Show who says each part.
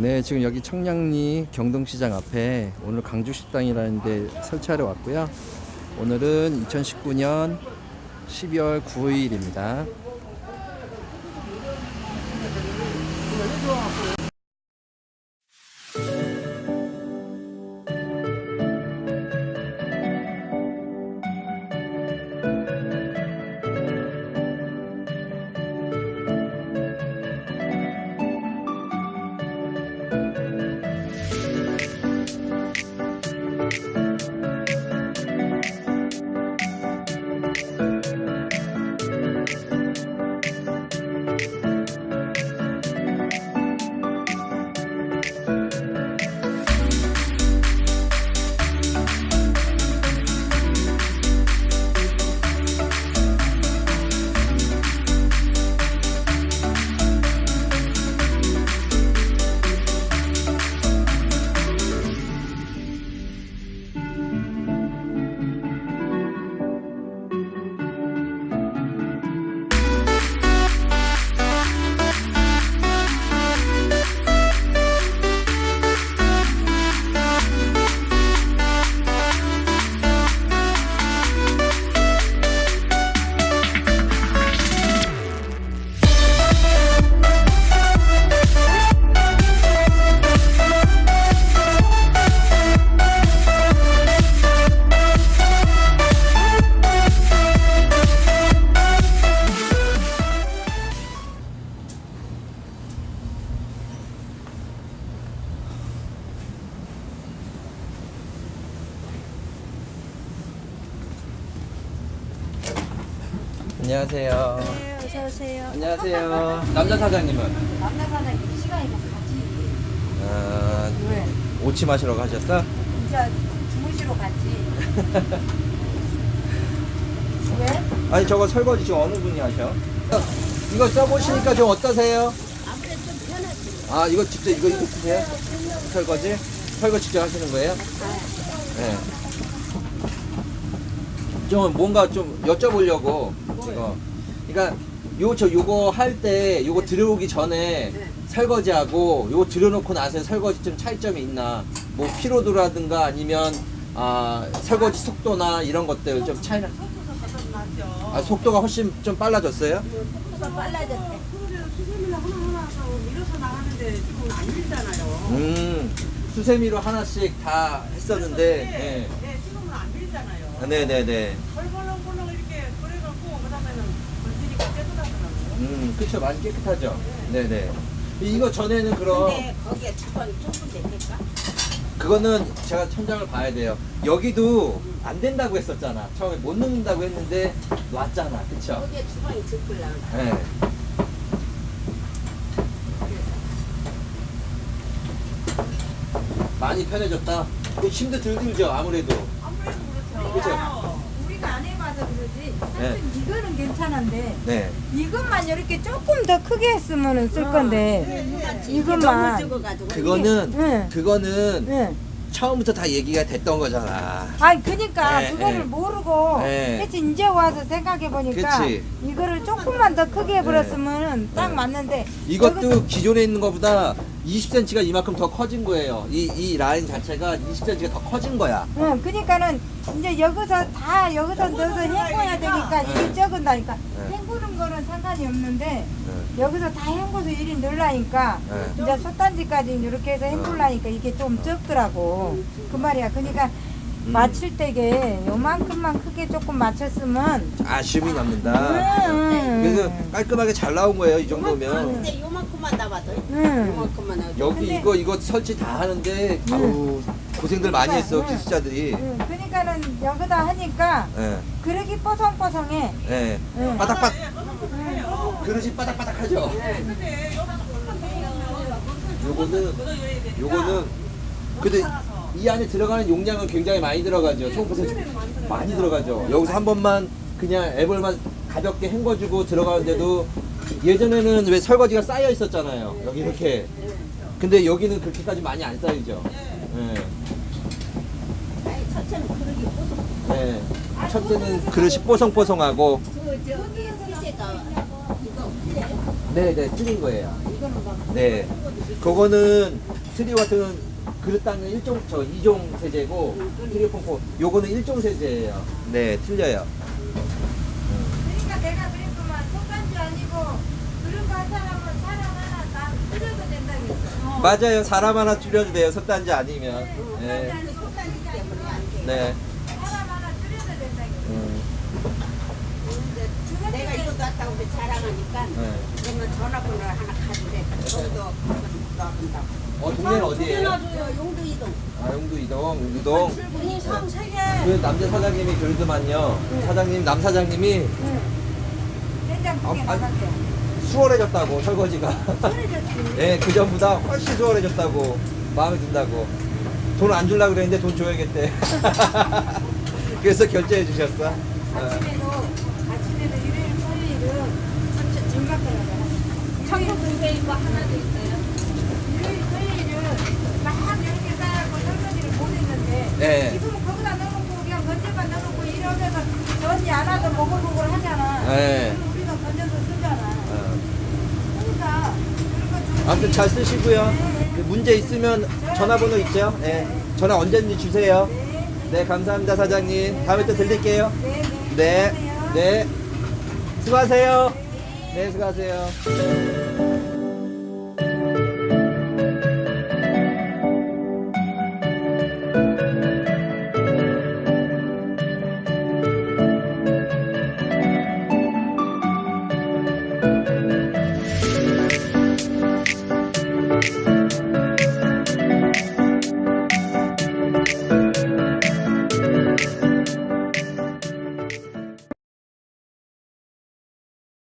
Speaker 1: 네, 지금 여기 청량리 경동시장 앞에 오늘 강주식당이라는 데 설치하러 왔고요. 오늘은 2019년 12월 9일입니다. 안녕하세요.
Speaker 2: 네, 어서 오세요.
Speaker 1: 안녕하세요. 남자 사장님은
Speaker 2: 남자 사장님 시간이 가지.
Speaker 1: 아,
Speaker 2: 왜?
Speaker 1: 오치 마시러 가셨어?
Speaker 2: 진짜 주무시러 갔지. 왜?
Speaker 1: 아니 저거 설거지 지금 어느 분이 하셔? 이거 써보시니까 좀 어떠세요?
Speaker 2: 아무래도 좀 편하지.
Speaker 1: 아 이거 직접 이거 이거 쓰세요? 설거지? 설거지 직접 하시는 거예요? 네. 좀 뭔가 좀 여쭤보려고 이거. 그러니까 요 저 요거 할 때 요거 들어오기 전에 설거지하고 요거 들여놓고 나서 설거지 좀 차이점이 있나? 뭐 피로도라든가 아니면 아 설거지 속도나 이런 것들 좀 차이나? 아 속도가 훨씬 좀 빨라졌어요?
Speaker 2: 속도가 빨라졌대.
Speaker 3: 그래요. 수세미를 하나하나 하고 밀어서 나가는데 지금 안 밀잖아요.
Speaker 1: 음 수세미로 하나씩 다 했었는데.
Speaker 3: 네, 네, 지금은 안 밀잖아요.
Speaker 1: 네. 네네네.
Speaker 3: 벌벌렁벌렁 이렇게 그래갖고 그다음에는 건드리가 깨끗하더라고요.
Speaker 1: 음, 그쵸. 많이 깨끗하죠. 네네. 이거 전에는 그럼,
Speaker 2: 근데 거기에 두번 조금 될까?
Speaker 1: 그거는 제가 천장을 봐야 돼요. 여기도 안 된다고 했었잖아. 처음에 못 넣는다고 했는데, 놨잖아. 그쵸?
Speaker 2: 거기에 주방이 적을라.
Speaker 1: 네. 많이 편해졌다. 그 힘도 덜 들죠, 아무래도.
Speaker 3: 아무래도 그렇죠.
Speaker 1: 그쵸?
Speaker 4: 우리가 안 해봐서 그러지.
Speaker 1: 네.
Speaker 4: 사실 이거는 괜찮은데
Speaker 1: 네.
Speaker 4: 이것만 이렇게 조금 더 크게 했으면 쓸 건데
Speaker 2: 너무
Speaker 4: 이것만
Speaker 2: 적어가지고.
Speaker 1: 그거는,
Speaker 4: 네.
Speaker 1: 그거는
Speaker 4: 네.
Speaker 1: 처음부터 다 얘기가 됐던 거잖아.
Speaker 4: 아니 그니까
Speaker 1: 네,
Speaker 4: 그거를
Speaker 1: 네.
Speaker 4: 모르고
Speaker 1: 네.
Speaker 4: 그치 이제 와서 생각해 보니까
Speaker 1: 그치.
Speaker 4: 이거를 조금만 더 크게 해버렸으면 딱
Speaker 1: 네.
Speaker 4: 맞는데
Speaker 1: 이것도
Speaker 4: 여기서-
Speaker 1: 기존에 있는 것보다 20cm가 이만큼 더 커진 거예요. 이, 이 라인 자체가 20cm가 더 커진 거야.
Speaker 4: 응, 그러니까는 이제 여기서 다 여기서 넣어서 헹궈야 되니까 이게
Speaker 1: 네.
Speaker 4: 적은다니까
Speaker 1: 네.
Speaker 4: 헹구는 거는 상관이 없는데
Speaker 1: 네.
Speaker 4: 여기서 다 헹궈서 일이 늘라니까
Speaker 1: 네.
Speaker 4: 이제 솥단지까지 이렇게 해서 헹굴라니까 이게 좀 적더라고 그 말이야 그러니까
Speaker 1: 음.
Speaker 4: 맞출 때게 요만큼만 크게 조금 맞췄으면
Speaker 1: 아쉬움이 남는다.
Speaker 4: 응,
Speaker 1: 그래서 깔끔하게 잘 나온 거예요, 이 정도면.
Speaker 2: 근데 요만큼만 나와도
Speaker 4: 응.
Speaker 2: 요만큼만 나와도.
Speaker 1: 여기
Speaker 4: 근데-
Speaker 1: 이거 이거 설치 다 하는데 아우 고생들 많이 했어
Speaker 4: 응.
Speaker 1: 기술자들이.
Speaker 4: 응, 그러니까는 여기다 하니까
Speaker 1: 예.
Speaker 4: 그릇이 뽀송뽀송해
Speaker 1: 예.
Speaker 4: 응.
Speaker 1: 바닥바닥
Speaker 4: 응.
Speaker 1: 그릇이 바닥바닥하죠.
Speaker 3: 근데 여기서 조금만 더
Speaker 1: 요거는. 요거는 근데 이 안에 들어가는 용량은 굉장히 많이 들어가죠. 총 보세요. 많이 들어가죠. 여기서 한 번만 그냥 애벌만 가볍게 헹궈주고 들어가는데도 예전에는 왜 설거지가 쌓여 있었잖아요. 여기 이렇게. 근데 여기는 그렇게까지 많이 안 쌓이죠. 예.
Speaker 2: 아니, 첫째는 그러기 뽀송.
Speaker 1: 네. 첫째는 그릇이 뽀송뽀송하고
Speaker 2: 틀려요?
Speaker 1: 네, 네, 틀린 거예요.
Speaker 2: 이거는 뭐
Speaker 1: 네. 그거는 트리오 같은 그릇 닦는 일종 저 이종 세제고 트리오 pom포 요거는 일종 세제예요. 네, 틀려요.
Speaker 4: 그러니까 내가 그랬구만 속단지 아니고 그런 거 한 사람은 사람 하나 다 틀려도 된다겠어.
Speaker 1: 맞아요. 사람 하나 줄여도 돼요. 속단지 아니면. 네. 네.
Speaker 4: 사람 하나 줄여도 된다겠어.
Speaker 1: 음,
Speaker 2: 근데 내가 그래 자랑하니까
Speaker 1: 네.
Speaker 2: 그러면 전화번호 하나 가는데 거기도 놔둔다고.
Speaker 1: 어, 동네는 어디예요?
Speaker 2: 용도 이동.
Speaker 1: 아, 용두 이동, 유동.
Speaker 2: 출근이 성 세개.
Speaker 1: 그 남자 사장님이 그러더만요. 사장님, 남 사장님이
Speaker 4: 된장 두개
Speaker 1: 아, 아니.
Speaker 4: 나갔대.
Speaker 1: 수월해졌다고 설거지가.
Speaker 4: 소리졌지.
Speaker 1: 네, 그 전보다 훨씬 수월해졌다고 마음에 든다고. 돈 안 주려고 그랬는데 돈 줘야겠대. 그래서 결제해 주셨어. 어.
Speaker 4: 아침에도 일요일 토요일은 삼천 집
Speaker 2: 천국 두개 있고 하나도 있어요.
Speaker 4: 일요일 토요일은 막 이렇게 쌓아고 설거지를 못 했는데
Speaker 1: 네.
Speaker 4: 지금은 거기다 넣어놓고 그냥 건져만 넣어놓고 이러면서 전이 안 하도 보글보글 하잖아.
Speaker 1: 네.
Speaker 4: 그럼 우리가 건져서 쓰잖아.
Speaker 1: 어.
Speaker 4: 그러니까 그런
Speaker 1: 아무튼 잘 쓰시고요. 그 문제 있으면 전화번호 있죠? 네. 전화 언제든지 주세요. 네, 감사합니다, 사장님. 다음에 또 들릴게요.
Speaker 4: 네,
Speaker 1: 네.
Speaker 4: 네.
Speaker 1: 네. 수고하세요. 네, 수고하세요.